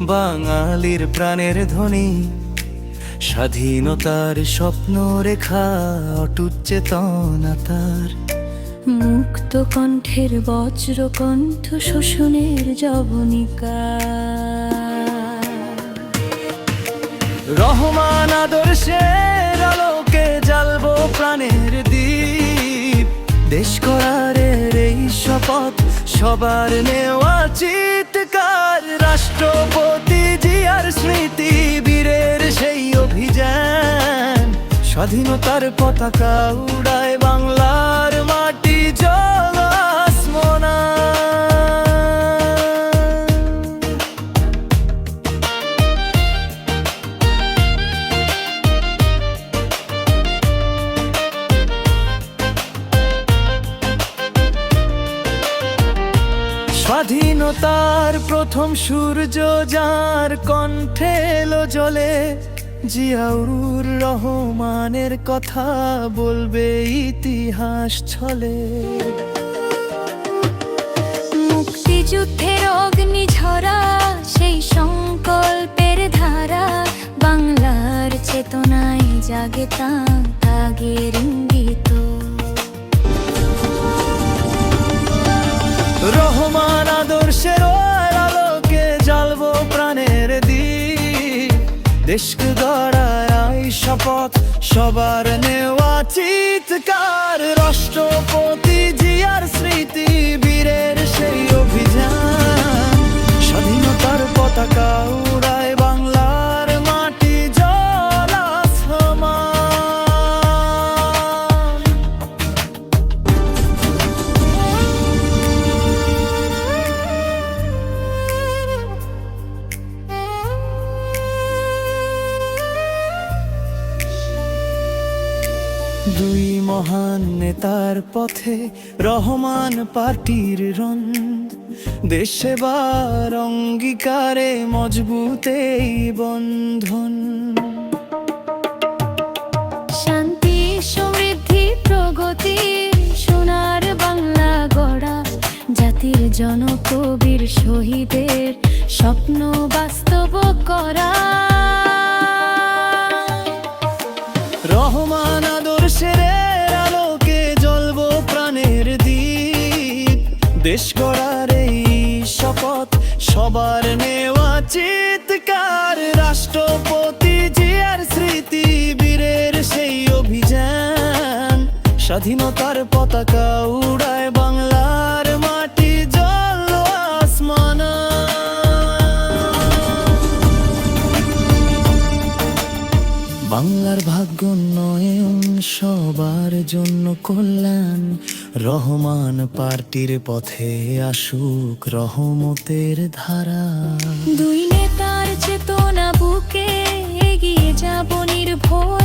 বাঙালির প্রাণের ধ্বনি। স্বাধীনতার স্বপ্ন রেখা অটুট চেতনা তার মুক্ত কণ্ঠের বজ্র কণ্ঠ শোষণের জবনিকা। রহমান আদর্শের আলোকে জ্বালবো প্রাণের দেশ করার এই শপথ, সবার নেওয়া চিৎকার, রাষ্ট্রপতি জিয়ার স্মৃতি, বীরের সেই অভিযান। স্বাধীনতার পতাকা উড়ায় বাংলার মাটি জল স্বাধীনতার প্রথম সূর্য যার কণ্ঠে এলো জলে, জিয়াউর রহমানের কথা বলবে ইতিহাস ছলে। মুক্তিযুদ্ধের অগ্নি ঝরা সেই সংকল্পের ধারা, বাংলার চেতনায় জাগে তা ত্যাগের ইঙ্গিত। দেশকে গড়ায় শপথ সবার নেওয়া চিৎকার রাষ্ট্রপতি জিয়ার স্মৃতি বীরের সেই অভিযান। দুই মহান নেতার পথে রহমান পার্টির রন দেশেবার অঙ্গীকারে মজবুত এই বন্ধন। শান্তি সমৃদ্ধি প্রগতি সোনার বাংলা গড়া। জাতির জনকবির শহীদের স্বপ্ন বাস্তব করা। রহমান চিৎকার রাষ্ট্রপতি জিয়ার স্মৃতি বীরের সেই অভিযান। স্বাধীনতার পতাকা উড়ায় বাংলার বাংলার ভাগ্য নয়ন, সবার জন্য কল্যাণ। রহমান পার্টির পথে আসুক রহমতের ধারা। দুই নেতার চেতনা বুকে এগিয়ে যাব নির্ভয়ে